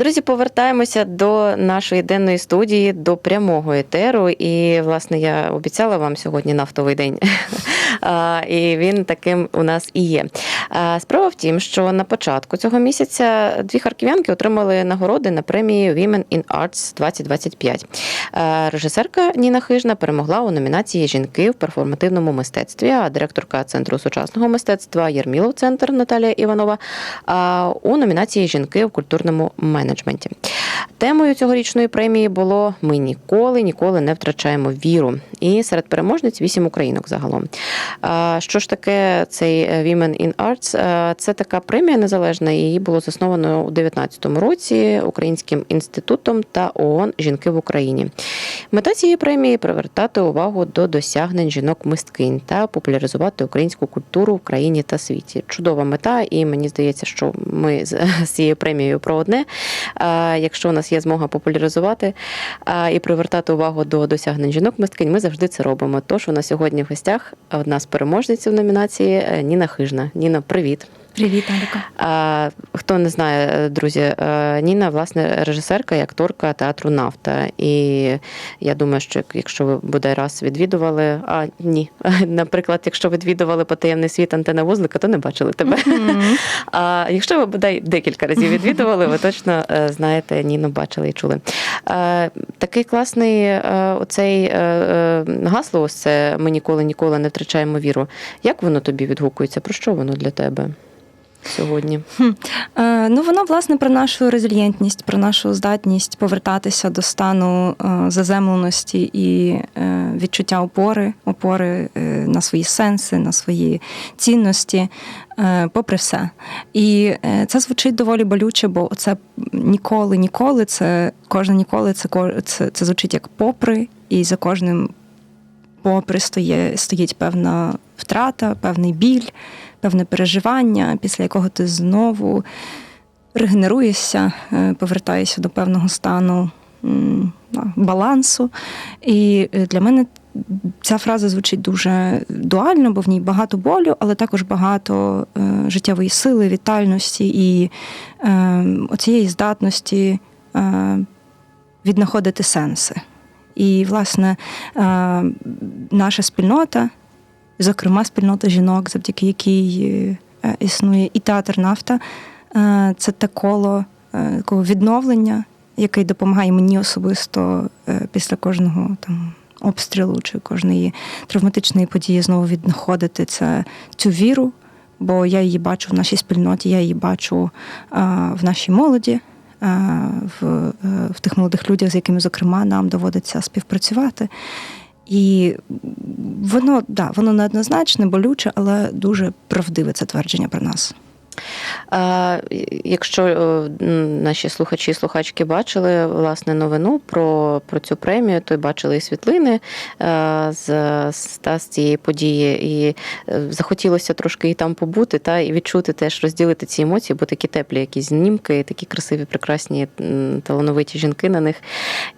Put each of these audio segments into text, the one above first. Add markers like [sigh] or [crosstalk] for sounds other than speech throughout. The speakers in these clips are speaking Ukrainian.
Друзі, повертаємося до нашої денної студії, до прямого етеру. І, власне, я обіцяла вам сьогодні нафтовий день. [laughs] І він таким у нас і є. Справа в тім, що на початку цього місяця дві харків'янки отримали нагороди на премії Women in Arts 2025. А, Режисерка Ніна Хижна перемогла у номінації Жінки в перформативному мистецтві, а директорка Центру сучасного мистецтва Єрмілов Центр Наталія Іванова у номінації Жінки в культурному менеджменті. Темою цьогорічної премії було Ми ніколи, ніколи не втрачаємо віру. І серед переможниць вісім українок загалом. Що ж таке цей Women in Arts? Це така премія незалежна. Її було засновано у 2019 році Українським інститутом та ООН Жінки в Україні. Мета цієї премії привертати увагу до досягнень жінок-мисткинь та популяризувати українську культуру в країні та світі. Чудова мета, і мені здається, що ми з [laughs] цією премією про одне. А, Якщо у нас є змога популяризувати і привертати увагу до досягнень жінок-мисткинь, ми завжди це робимо. Тож у нас сьогодні в гостях одна з переможниць в номінації е, Ніна Хижна. Ніна, привіт. Привіт, Аліка. Хто не знає, е, друзі, е, Ніна, власне, режисерка і акторка театру Нафта. І я думаю, що якщо ви бодай раз відвідували, а ні, [laughs] наприклад, якщо відвідували потаємний світ антена вузлика, то не бачили тебе. [laughs] А якщо ви бодай декілька разів відвідували, ви точно е, знаєте, Ніну бачили і чули. Такий класний оцей гасло, ось це ми ніколи ніколи не втрачаємо віру. Як воно тобі відгукується? Про що воно для тебе сьогодні? Е, ну, воно, власне, про нашу резильєнтність, про нашу здатність повертатися до стану е, заземленості і е, відчуття опори, опори е, на свої сенси, на свої цінності, е, попри все. І е, це звучить доволі болюче, бо це ніколи, ніколи, це кожне ніколи, це, це, це звучить як попри, і за кожним попри стоє, стоїть певна втрата, певний біль, певне переживання, після якого ти знову регенеруєшся, е, повертаєшся до певного стану балансу. І е, для мене ця фраза звучить дуже дуально, бо в ній багато болю, але також багато е, життєвої сили, вітальності і оцієї здатності віднаходити сенси. І, власне, наша спільнота, зокрема, спільнота жінок, завдяки якій е, існує і театр нафта, е, це те коло е, такого відновлення, яке допомагає мені особисто е, після кожного там. Обстрілу чи кожної травматичної події знову віднаходити це цю віру, бо я її бачу в нашій спільноті, я її бачу в нашій молоді, в, е, в тих молодих людях, з якими, зокрема, нам доводиться співпрацювати. І воно да, воно неоднозначне, болюче, але дуже правдиве це твердження про нас. Якщо е, наші слухачі і слухачки бачили власне новину про, про цю премію, то й бачили і світлини е, з, з, та, з цієї події, і е, захотілося трошки і там побути, та і відчути теж розділити ці емоції, бо такі теплі, якісь знімки, такі красиві, прекрасні, талановиті жінки на них.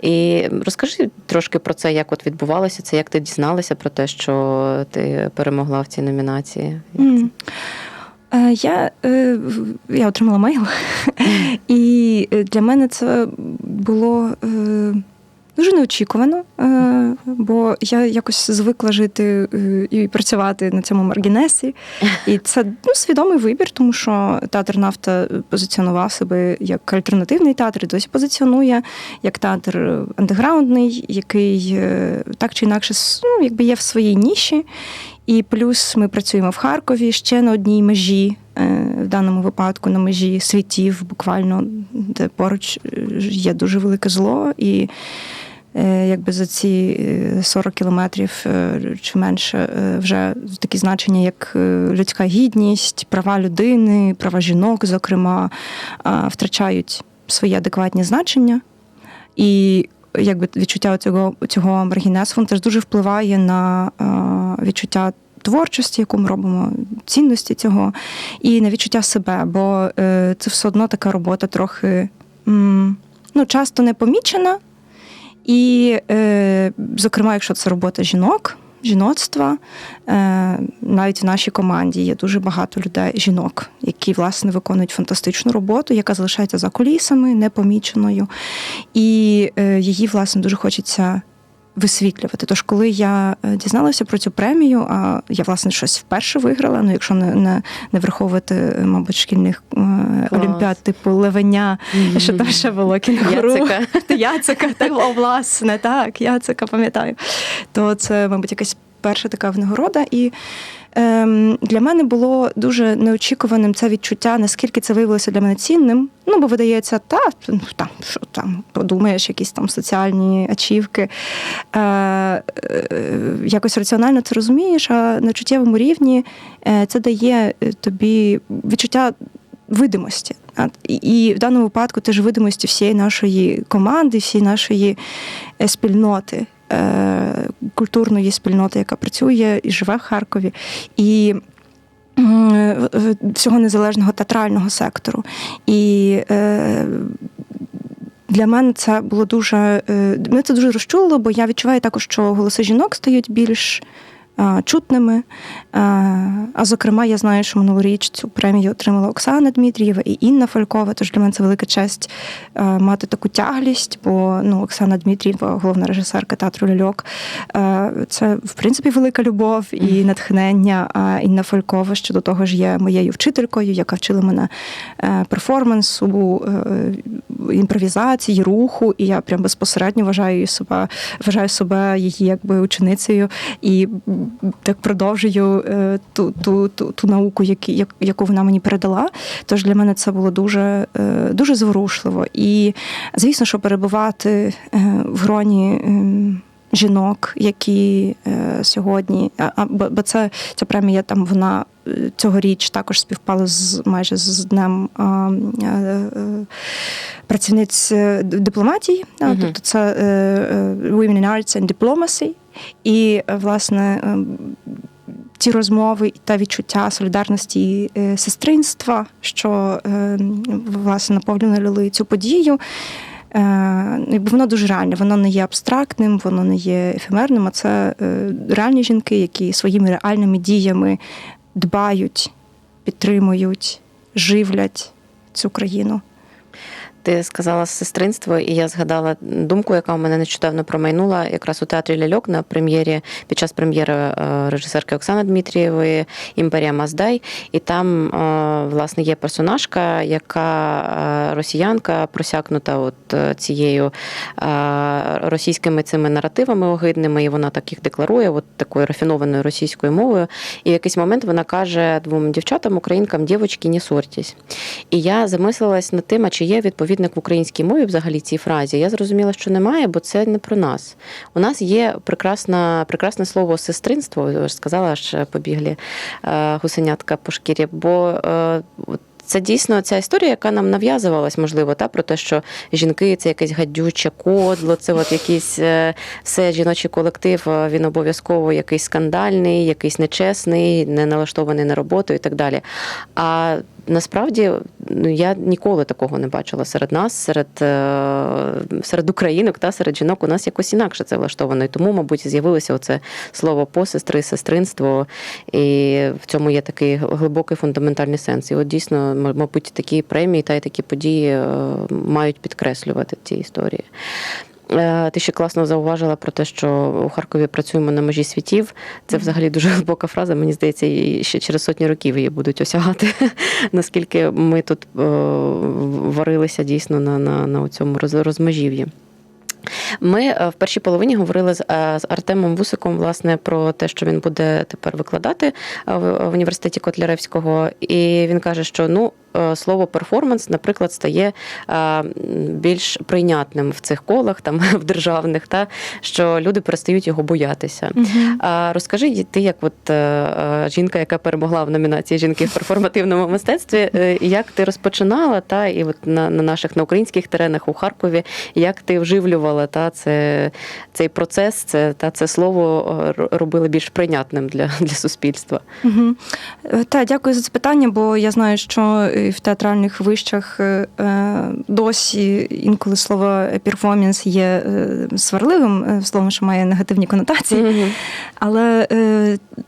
І розкажи трошки про це, як от відбувалося це, як ти дізналася про те, що ти перемогла в цій номінації. Е, Я, е, я отримала мейл, і е, для мене це було е, дуже неочікувано, е, бо я якось звикла жити е, і працювати на цьому маргінесі. І це ну, свідомий вибір, тому що театр нафта позиціонував себе як альтернативний театр, і досі позиціонує як театр андеграундний, який е, так чи інакше ну, якби є в своїй ніші. І плюс ми працюємо в Харкові ще на одній межі, е, в даному випадку на межі світів, буквально, де поруч е, є дуже велике зло. І е, якби за ці е, 40 кілометрів чи менше вже такі значення, як людська гідність, права людини, права жінок, зокрема, втрачають свої адекватні значення. І якби відчуття цього, цього маргінесу теж дуже впливає на е, відчуття творчості, яку ми робимо, цінності цього, і на відчуття себе, бо е, це все одно така робота трохи м, ну, часто непомічена. І, е, зокрема, якщо це робота жінок, жіноцтва. Е, Навіть в нашій команді є дуже багато людей, жінок, які власне виконують фантастичну роботу, яка залишається за кулісами, непоміченою. І е, її, власне, дуже хочеться. Висвітлювати. Тож, коли я е, дізналася про цю премію, а я власне щось вперше виграла. Ну, якщо не, не, не враховувати, е, мабуть, шкільних е, Клас. олімпіад, типу Левеня, що там ще було кінгуру. Яцика. [laughs] Яцика, так, о, власне, так, Яцика, пам'ятаю. То це, мабуть, якась перша така винагорода. І ем, для мене було дуже неочікуваним це відчуття, наскільки це виявилося для мене цінним. Ну, бо видається, та, ну, там, що там, подумаєш, якісь там соціальні ачівки. Е, е, якось раціонально це розумієш, а на чуттєвому рівні е, це дає е, тобі відчуття видимості. І, в даному випадку теж видимості всієї нашої команди, всієї нашої е, спільноти, культурної спільноти, яка працює і живе в Харкові. І е, е, всього незалежного театрального сектору. І е, для мене це було дуже е, мене це дуже розчулило, бо я відчуваю також, що голоси жінок стають більш е, чутними. А зокрема, я знаю, що минулоріч цю премію отримала Оксана Дмитрієва і Інна Фалькова. Тож для мене це велика честь мати таку тяглість, бо ну, Оксана Дмитрієва, головна режисерка театру Ляльок, це в принципі велика любов і натхнення. А Інна Фалькова щодо того ж є моєю вчителькою, яка вчила мене перформансу, е, імпровізації, руху. І я прям безпосередньо вважаю себе, вважаю себе її якби ученицею і так продовжую е, ту, ту, ту, ту науку, які, як- яку вона мені передала. Тож для мене це було дуже, е, дуже зворушливо. І звісно, що перебувати е, в гроні. ем, Жінок, які е, сьогодні, а, бо, бо це ця премія там вона цьогоріч також співпала з майже з днем е, е, працівниць дипломатії. Мгм. Тобто це Women in Arts and Diplomacy. І е, власне ем, ті розмови та відчуття солідарності і е, сестринства, що е, власне наповнювали цю подію. Е, Воно дуже реальне, воно не є абстрактним, воно не є ефемерним, а це е, реальні жінки, які своїми реальними діями дбають, підтримують, живлять цю країну. Ти сказала сестринство, і я згадала думку, яка у мене нещодавно промайнула якраз у театрі Ляльок на прем'єрі під час прем'єри е, режисерки Оксани Дмитрієвої Імперія Маздай. І там е, власне є персонажка, яка е, росіянка просякнута от цією російськими цими наративами огидними, і вона так їх декларує, от такою рафінованою російською мовою. І в якийсь момент вона каже двом дівчатам, українкам, дівочки, не сортесь. І я замислилась над тим, а чи є відповідник в українській мові взагалі цій фразі. Я зрозуміла, що немає, бо це не про нас. У нас є прекрасна, прекрасне слово сестринство, ви ж сказала, аж побіглі е, гусенятка по шкірі, бо е, це дійсно ця історія, яка нам нав'язувалась, можливо, та про те, що жінки це якесь гадюче кодло, це от якийсь е, все жіночий колектив. е, Він обов'язково якийсь скандальний, якийсь нечесний, не налаштований на роботу і так далі. А насправді ну, я ніколи такого не бачила серед нас, серед, е, серед українок та серед жінок. У нас якось інакше це влаштовано. І тому, мабуть, з'явилося оце слово посестри, сестринство, і в цьому є такий глибокий фундаментальний сенс. І от дійсно, мабуть, такі премії та й такі події е, мають підкреслювати ці історії. Е, Ти ще класно зауважила про те, що у Харкові працюємо на межі світів. Це взагалі дуже глибока фраза. Мені здається, і ще через сотні років її будуть осягати. [laughs] Наскільки ми тут е, варилися дійсно на, на, на цьому роз- розмежів'ї. Ми е, в першій половині говорили з, Артемом Вусиком власне про те, що він буде тепер викладати в університеті Котляревського, і він каже, що ну слово перформанс, наприклад, стає е, більш прийнятним в цих колах, там [laughs] в державних, та що люди перестають його боятися. А розкажи ти, як от е, е, жінка, яка перемогла в номінації жінки в перформативному мистецтві, е, як ти розпочинала, та і от на, на наших на українських теренах у Харкові, як ти вживлювала та це цей процес, це та це слово е, робили більш прийнятним для, [laughs] для суспільства. Угу. Так, дякую за це питання, бо я знаю, що е, і в театральних вищах е, е, досі інколи слово перформанс є е, сварливим словом, що має негативні конотації. Мгм. Але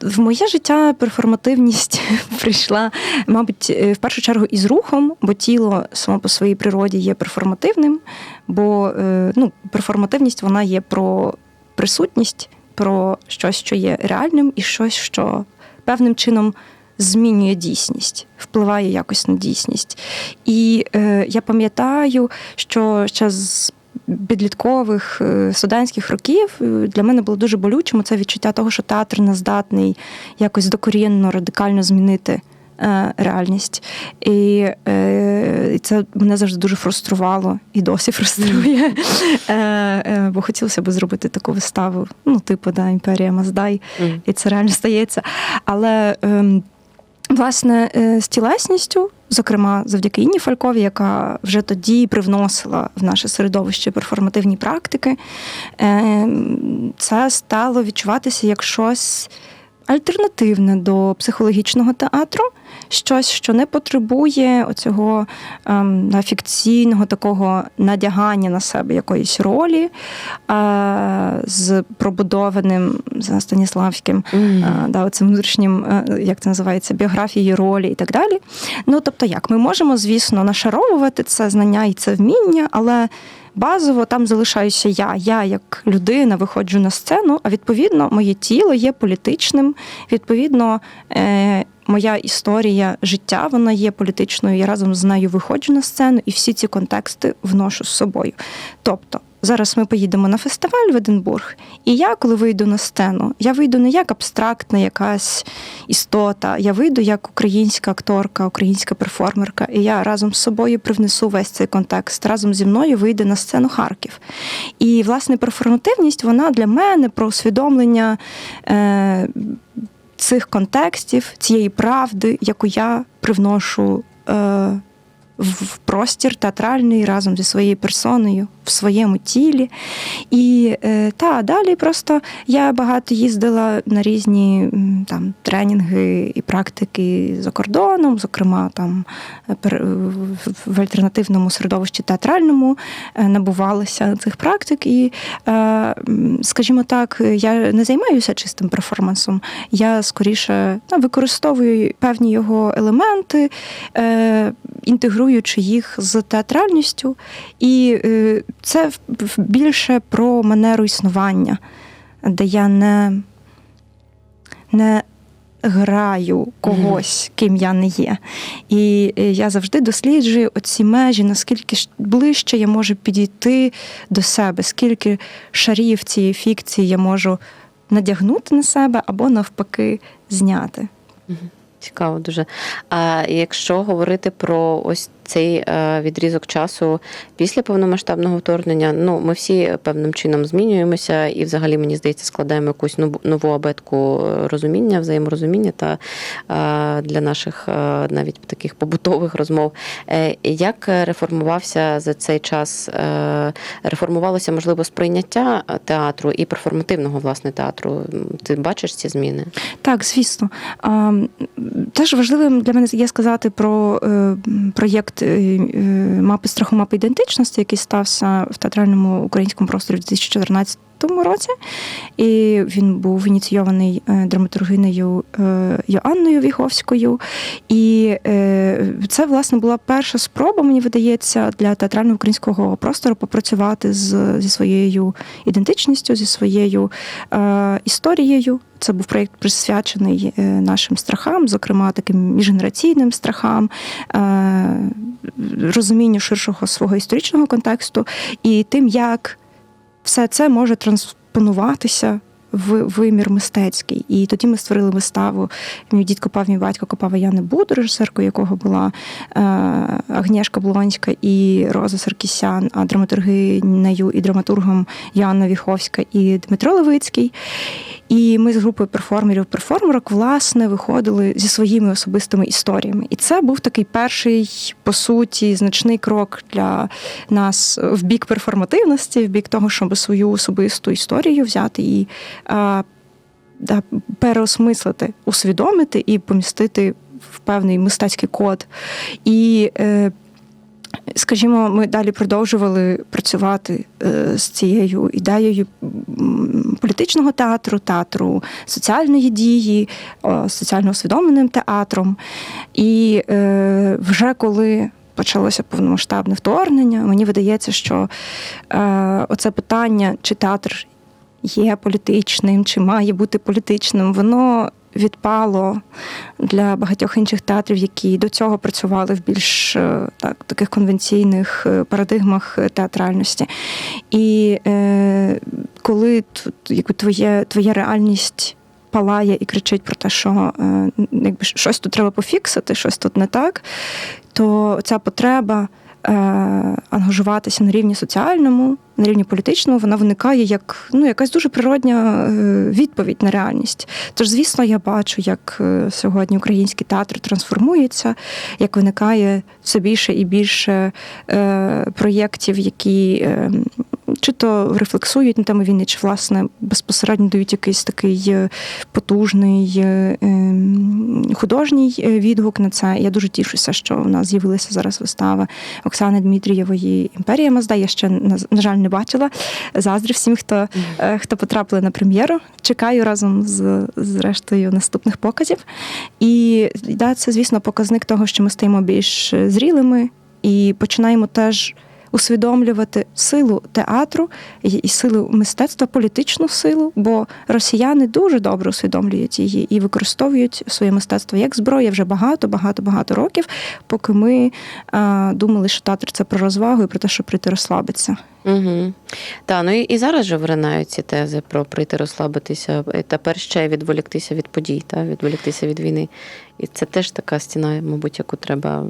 в моє життя перформативність [laughs] прийшла, мабуть, в першу чергу із рухом, бо тіло само по своїй природі є перформативним, бо ну, перформативність вона є про присутність, про щось, що є реальним, і щось, що певним чином змінює дійсність, впливає якось на дійсність. І е, я пам'ятаю, що ще з підліткових е, студентських років е, для мене було дуже болючим це відчуття того, що театр не здатний якось докорінно, радикально змінити. е, Реальність. І і це мене завжди дуже фруструвало і досі фруструє. [laughs] Е, бо хотілося б зробити таку виставу, ну, типу, да, Імперія Маздай, Мгм. і це реально стається. Але ем, власне е, з тілесністю, зокрема, завдяки Інні Фалькові, яка вже тоді привносила в наше середовище перформативні практики, ем, це стало відчуватися як щось. Альтернативне до психологічного театру, щось, що не потребує оцього ем, фікційного такого надягання на себе якоїсь ролі е, з пробудованим за Станіславським а, да, цим внутрішнім, е, як це називається, біографії ролі і так далі. Ну тобто, як ми можемо, звісно, нашаровувати це знання і це вміння, але базово там залишаюся я. Я як людина виходжу на сцену, а відповідно, моє тіло є політичним. Відповідно, е, моя історія життя вона є політичною. Я разом з нею виходжу на сцену і всі ці контексти вношу з собою. Тобто. Зараз ми поїдемо на фестиваль в Единбург, і я, коли вийду на сцену, я вийду не як абстрактна якась істота, я вийду як українська акторка, українська перформерка, і я разом з собою привнесу весь цей контекст. Разом зі мною вийде на сцену Харків. І власне перформативність вона для мене про усвідомлення. Е- Цих контекстів, цієї правди, яку я привношу е, в простір театральний разом зі своєю персоною в своєму тілі. І е, та далі просто я багато їздила на різні там тренінги і практики за кордоном, зокрема там в- альтернативному середовищі театральному е, набувалася цих практик. І, е, скажімо так, я не займаюся чистим перформансом. Я скоріше ну, використовую певні його елементи, е, інтегруючи їх з театральністю. І е, це більше про манеру існування, де я не, не граю когось, ким я не є. І е, я завжди досліджую оці межі, наскільки ближче я можу підійти до себе, скільки шарів цієї фікції я можу надягнути на себе або навпаки зняти. Цікаво дуже. А якщо говорити про ось цей е, відрізок часу після повномасштабного вторгнення, ну ми всі певним чином змінюємося, і взагалі мені здається, складаємо якусь нову- абетку розуміння, взаєморозуміння та е, для наших е, навіть таких побутових розмов. Як реформувався за цей час? Реформувалося можливо сприйняття театру і перформативного власне театру? Ти бачиш ці зміни? Так, звісно. Теж важливим для мене є сказати про е, проєкт е, е, мапи страху, мапи ідентичності, який стався в театральному українському просторі в 2014 році. І він був ініційований е, драматургинею е, Йоанною Віховською. І е, це, власне, була перша спроба, мені видається, для театрального українського простору попрацювати з, зі своєю ідентичністю, зі своєю історією. Це був проєкт присвячений нашим страхам, зокрема таким міжгенераційним страхам, розумінню ширшого свого історичного контексту і тим, як все це може транспонуватися в вимір мистецький. І тоді ми створили виставу Мій дід копав, мій батько копав, а я не буду, режисеркою якого була е, Агнєшка Блонська і Роза Саркісян, а драматургинею і драматургом Яна Віховська і Дмитро Левицький. І ми з групою перформерів-перформерок, власне, виходили зі своїми особистими історіями. І це був такий перший, по суті, значний крок для нас в бік перформативності, в бік того, щоб свою особисту історію взяти і а, да, переосмислити, усвідомити і помістити в певний мистецький код. І е, Скажімо, ми далі продовжували працювати е, з цією ідеєю політичного театру, театру соціальної дії, соціально усвідомленим театром. І е, вже коли почалося повномасштабне вторгнення, мені видається, що е, оце питання, чи театр є політичним, чи має бути політичним, воно відпало для багатьох інших театрів, які до цього працювали в більш е, так, таких конвенційних е, парадигмах е, театральності. І е, коли тут, якби, твоє, твоя реальність. Палає і кричить про те, що якби щось тут треба пофіксити, щось тут не так, то ця потреба ангажуватися на рівні соціальному, на рівні політичному, вона виникає як ну, якась дуже природня е, відповідь на реальність. Тож, звісно, я бачу, як е, сьогодні український театр трансформується, як виникає все більше і більше е, проєктів, які е, чи то рефлексують на тему війни, чи власне безпосередньо дають якийсь такий е, потужний е, ем, художній е, відгук на це. Я дуже тішуся, що у нас з'явилася зараз вистава Оксани Дмитрієвої Імперія Мазда. Я ще на, жаль не бачила. Заздрю всім, хто, хто потрапили на прем'єру. Чекаю разом з, з рештою наступних показів. І да, це, звісно, показник того, що ми стаємо більш зрілими і починаємо теж усвідомлювати силу театру і силу мистецтва, політичну силу, бо росіяни дуже добре усвідомлюють її і використовують своє мистецтво як зброя вже багато, багато, багато років, поки ми а, думали, що театр це про розвагу і про те, щоб прийти розслабитися. Угу. Та, ну і, і зараз же виринають ці тези про прийти розслабитися, і тепер ще відволіктися від подій, та, відволіктися від війни. І це теж така стіна, мабуть, яку треба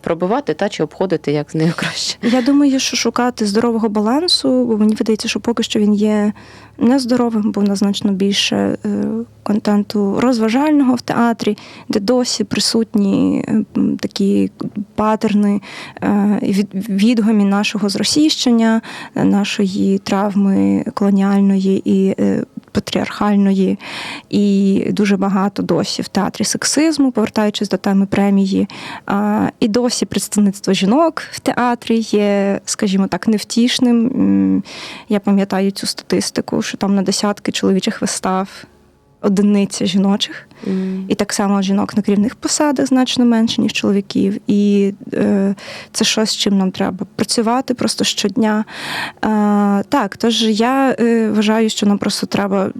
пробивати та чи обходити, як з нею краще. Я думаю, що шукати здорового балансу, бо мені видається, що поки що він є нездоровим, бо в нас значно більше е, контенту розважального в театрі, де досі присутні е, такі патерни е, відгомі нашого зросійщення, е, нашої травми колоніальної і патріархальної, і дуже багато досі в театрі сексизму, повертаючись до теми премії. І досі представництво жінок в театрі є, скажімо так, невтішним. Я пам'ятаю цю статистику, що там на десятки чоловічих вистав одиниця жіночих. mm. І так само жінок на керівних посадах значно менше, ніж чоловіків. І е, це щось, з чим нам треба працювати просто щодня. Е, так, тож я е, вважаю, що нам просто треба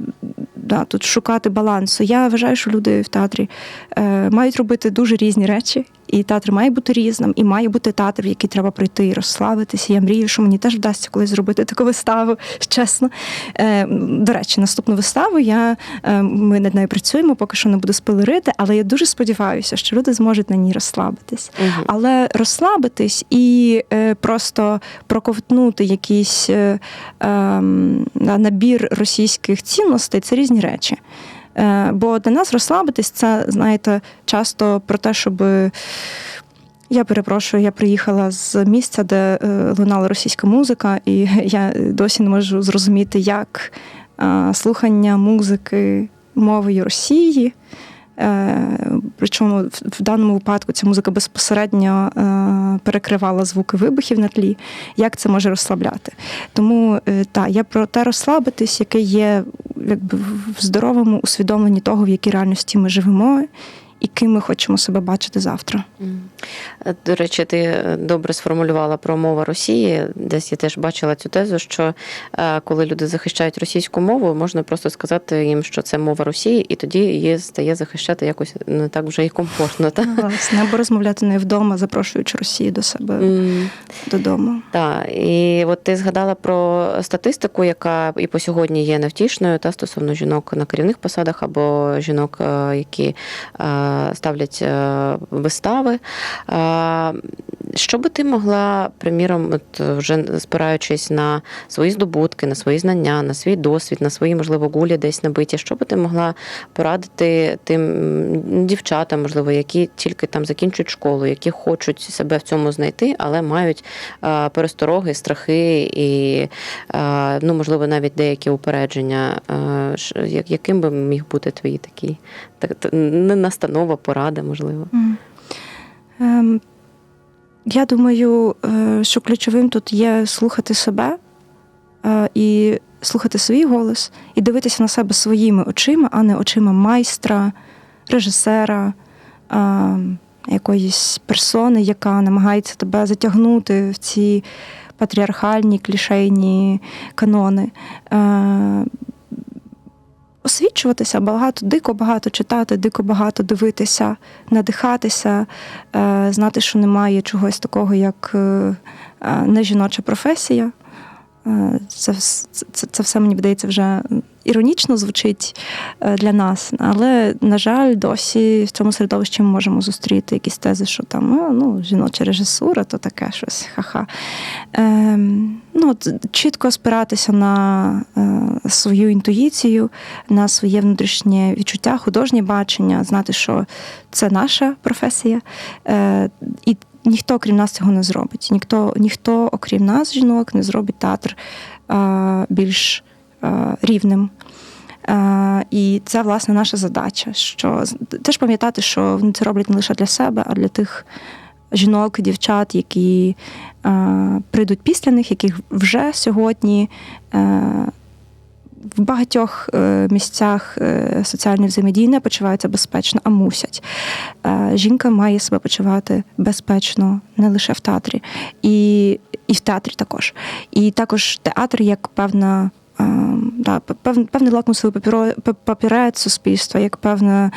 да, тут шукати балансу. Я вважаю, що люди в театрі е, мають робити дуже різні речі, і театр має бути різним, і має бути театр, в який треба прийти і розслабитися. Я мрію, що мені теж вдасться колись зробити таку виставу, чесно. Е, до речі, наступну виставу я, е, ми над нею працюємо, поки що не буду спойлерити, але я дуже сподіваюся, що люди зможуть на ній розслабитись. Мгм. Але розслабитись і е, просто проковтнути якийсь е, на- набір російських цінностей це різні речі. Е, бо для нас розслабитись це, знаєте, часто про те, щоб. Я перепрошую, я приїхала з місця, де е, лунала російська музика, і я досі не можу зрозуміти, як е, слухання музики мовою Росії. Е, Причому в- даному випадку ця музика безпосередньо е, перекривала звуки вибухів на тлі. Як це може розслабляти? Тому е, та я про те розслабитись, яке є якби в здоровому усвідомленні того, в якій реальності ми живемо, і ким ми хочемо себе бачити завтра. Е, До речі, ти е, добре сформулювала про мову Росії. Десь я теж бачила цю тезу, що е, коли люди захищають російську мову, можна просто сказати їм, що це мова Росії, і тоді її стає захищати якось не так вже і комфортно. Та? Власне, або розмовляти не вдома, запрошуючи Росію до себе М. додому. Так, і от ти згадала про статистику, яка і по сьогодні є невтішною, та стосовно жінок на керівних посадах або жінок, які ставлять е, вистави. Що би ти могла, приміром, от вже спираючись на свої здобутки, на свої знання, на свій досвід, на свої, можливо, гулі десь набиті, що би ти могла порадити тим дівчатам, можливо, які тільки там закінчують школу, які хочуть себе в цьому знайти, але мають перестороги, страхи і, ну, можливо, навіть деякі упередження. Яким би міг бути твій такий так, не настанова, порада, можливо. Ем, я думаю, е, що ключовим тут є слухати себе е, і слухати свій голос, і дивитися на себе своїми очима, а не очима майстра, режисера, е, якоїсь персони, яка намагається тебе затягнути в ці патріархальні, клішейні канони. Освічуватися, багато, дико багато читати, дико багато дивитися, надихатися, е, знати, що немає чогось такого, як е, е, нежіноча професія. Е, Це, це, це все мені видається вже іронічно звучить е, для нас, але, на жаль, досі в цьому середовищі ми можемо зустріти якісь тези, що там ну, жіноча режисура, то таке щось ха-ха. Ем, ну, чітко спиратися на е, свою інтуїцію, на своє внутрішнє відчуття, художнє бачення, знати, що це наша професія. Е, і ніхто, крім нас, цього не зробить. Ніхто, ніхто окрім нас, жінок, не зробить театр е, більш е, рівним. Е, і це власне наша задача. Що теж пам'ятати, що вони це роблять не лише для себе, а для тих жінок, дівчат, які е, прийдуть після них, яких вже сьогодні е, в багатьох е, місцях е, соціальної взаємодії не почуваються безпечно, а мусять. Е, Жінка має себе почувати безпечно не лише в театрі, і, і в театрі також. І також театр як певна. Да, певний лакмусовий папірець суспільства, як певне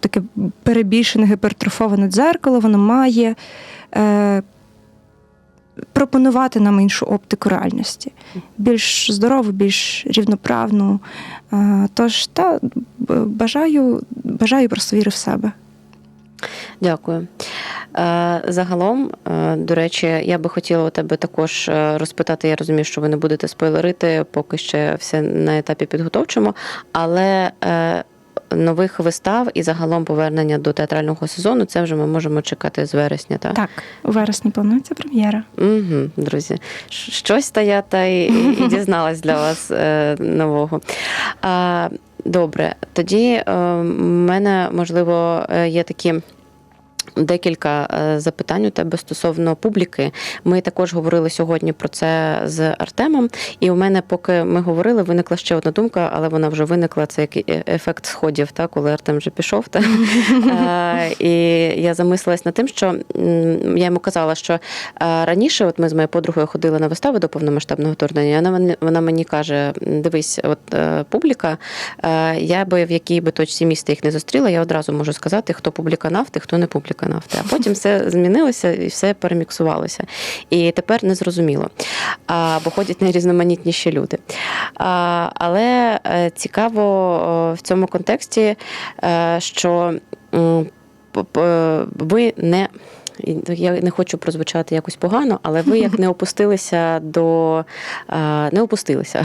таке перебільшене гіпертрофоване дзеркало, воно має пропонувати нам іншу оптику реальності, більш здорову, більш рівноправну. Е, Тож та бажаю, бажаю просто віри в себе. Дякую. Е, Загалом, е, до речі, я би хотіла у тебе також розпитати. Я розумію, що ви не будете спойлерити, поки ще все на етапі підготовчому, але нових вистав і загалом повернення до театрального сезону це вже ми можемо чекати з вересня. Так, Так, у вересні планується прем'єра. Угу, друзі, щось та я та і, і, [laughs] дізналась для вас е, нового. Добре, тоді е, в мене, можливо, е, є такі. Декілька е, запитань у тебе стосовно публіки. Ми також говорили сьогодні про це з Артемом, і у мене, поки ми говорили, виникла ще одна думка, але вона вже виникла. Це як е- ефект сходів, та коли Артем вже пішов. Та [laughs] Е, і я замислилась над тим, що я йому казала, що раніше, от ми з моєю подругою ходили на вистави до повномасштабного вторгнення. Вона мені- вона мені каже: дивись, от публіка, я би в якій би точці міста їх не зустріла, я одразу можу сказати, хто публіка нафти, хто не публіка нафти. А потім все змінилося і все переміксувалося. І тепер не зрозуміло. Бо ходять найрізноманітніші люди. Але е, цікаво в цьому контексті, е, що ви не. Я не хочу прозвучати якось погано, але ви як [laughs] не опустилися до не опустилися.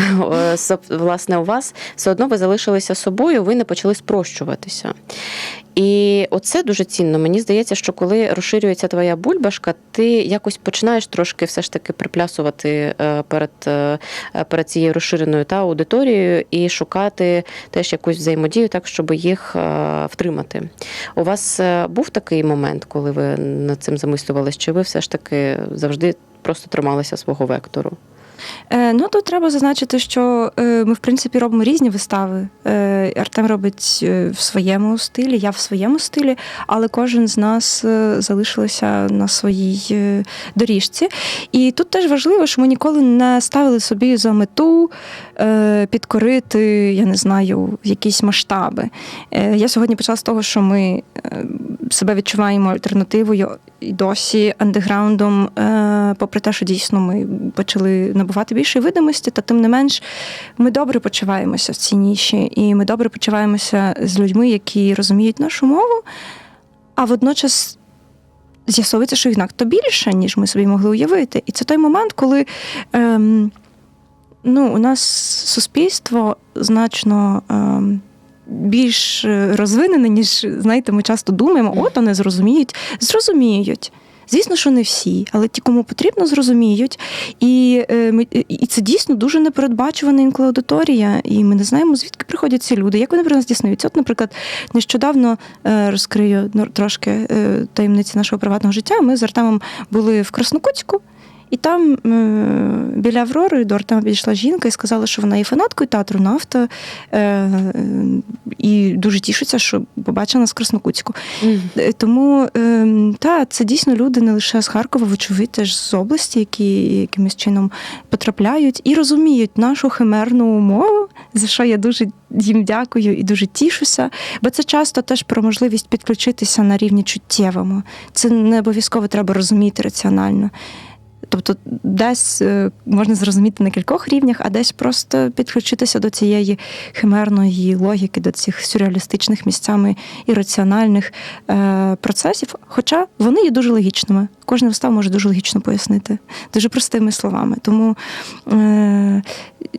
[laughs] Власне, у вас все одно ви залишилися собою, ви не почали спрощуватися. І оце дуже цінно. Мені здається, що коли розширюється твоя бульбашка, ти якось починаєш трошки все ж таки приплясувати е, перед, е, перед цією розширеною та аудиторією і шукати теж якусь взаємодію, так щоб їх е, втримати. У вас був такий момент, коли ви над цим замислювались, чи ви все ж таки завжди просто трималися свого вектору? Е, ну тут треба зазначити, що е, ми в принципі робимо різні вистави. Е, Артем робить в своєму стилі, я в своєму стилі, але кожен з нас е, на своїй доріжці. І тут теж важливо, що ми ніколи не ставили собі за мету підкорити, я не знаю, якісь масштаби. Я сьогодні почала з того, що ми себе відчуваємо альтернативою і досі андеграундом, е, попри те, що дійсно ми почали набувати більшої видимості, та тим не менш ми добре почуваємося в цій ніші, і ми добре почуваємося з людьми, які розуміють нашу мову, а водночас. З'ясовується, що їх надто більше, ніж ми собі могли уявити. І це той момент, коли ем, ну, у нас суспільство значно ем, більш е, розвинене, ніж знаєте, ми часто думаємо, от вони зрозуміють. Зрозуміють. Звісно, що не всі, але ті, кому потрібно, зрозуміють. І, е, і це дійсно дуже непередбачувана інколи аудиторія, і ми не знаємо, звідки приходять ці люди, як вони про нас дізнаються. От, наприклад, нещодавно е, розкрию трошки таємниці нашого приватного життя. Ми з Артемом були в Краснокутську. І там е, біля Аврори до Артема підійшла жінка і сказала, що вона є фанаткою театру нафта е, е, і дуже тішиться, що побачила нас Краснокутську. Е, Тому е, та, це дійсно люди не лише з Харкова, вочевидь, теж з області, які якимось чином потрапляють і розуміють нашу химерну мову, за що я дуже їм дякую і дуже тішуся. Бо це часто теж про можливість підключитися на рівні чуттєвому. Це не обов'язково треба розуміти раціонально. Тобто десь е, можна зрозуміти на кількох рівнях, а десь просто підключитися до цієї химерної логіки, до цих сюрреалістичних місцями і раціональних е, процесів. Хоча вони є дуже логічними. Кожна вистава може дуже логічно пояснити, дуже простими словами. Тому е,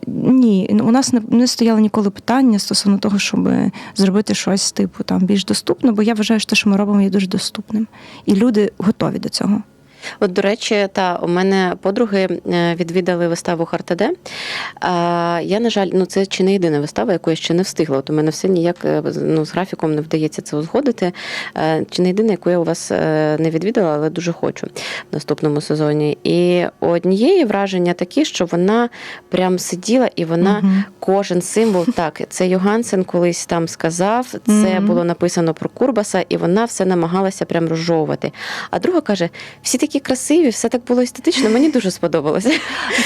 ні, у нас не, не стояло ніколи питання стосовно того, щоб зробити щось типу там більш доступно, бо я вважаю, що те, що ми робимо, є дуже доступним. І люди готові до цього. От, до речі, та у мене подруги е, відвідали виставу Хартаде. Я, на жаль, ну це чи не єдина вистава, яку я ще не встигла. От у мене все ніяк е, ну, з графіком не вдається це узгодити. Е, Чи не єдина, яку я у вас не відвідала, але дуже хочу в наступному сезоні. І у однієї враження такі, що вона прям сиділа і вона Мгм. кожен символ, [laughs] так, це Йогансен колись там сказав, це Мгм. було написано про Курбаса, і вона все намагалася прям розжовувати. А друга каже: всі такі красиві, все так було естетично, мені дуже сподобалося.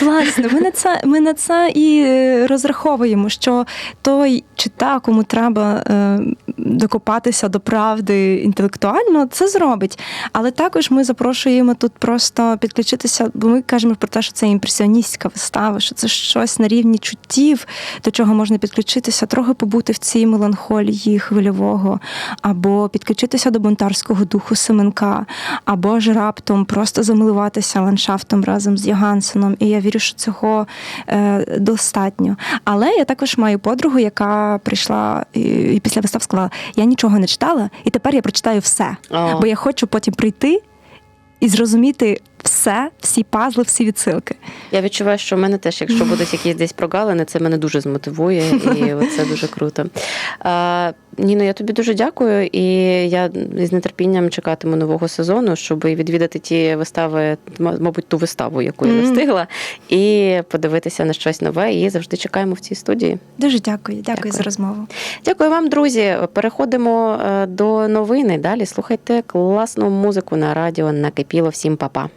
Власне, ми на це ми на це і е, розраховуємо, що той чи та, кому треба е, докопатися до правди інтелектуально, це зробить. Але також ми запрошуємо тут просто підключитися, бо ми кажемо про те, що це імпресіоністська вистава, що це щось на рівні чуттів, до чого можна підключитися, трохи побути в цій меланхолії хвильового, або підключитися до бунтарського духу Семенка, або ж раптом просто замилуватися ландшафтом разом з Йогансеном. І я вірю, що цього е, достатньо. Але я також маю подругу, яка прийшла і, і після вистав сказала: я нічого не читала, і тепер я прочитаю все. О. Бо я хочу потім прийти і зрозуміти все, всі пазли, всі відсилки. Я відчуваю, що в мене теж, якщо будуть якісь десь прогалини, це мене дуже змотивує, і [laughs] це дуже круто. Ніно, я тобі дуже дякую, і я з нетерпінням чекатиму нового сезону, щоб відвідати ті вистави, мабуть, ту виставу, яку я не встигла, і подивитися на щось нове. І завжди чекаємо в цій студії. Дуже дякую, дякую, Дякую. за розмову. Дякую вам, друзі. Переходимо е, до новини. Далі слухайте класну музику на радіо накипіло. Всім па-па.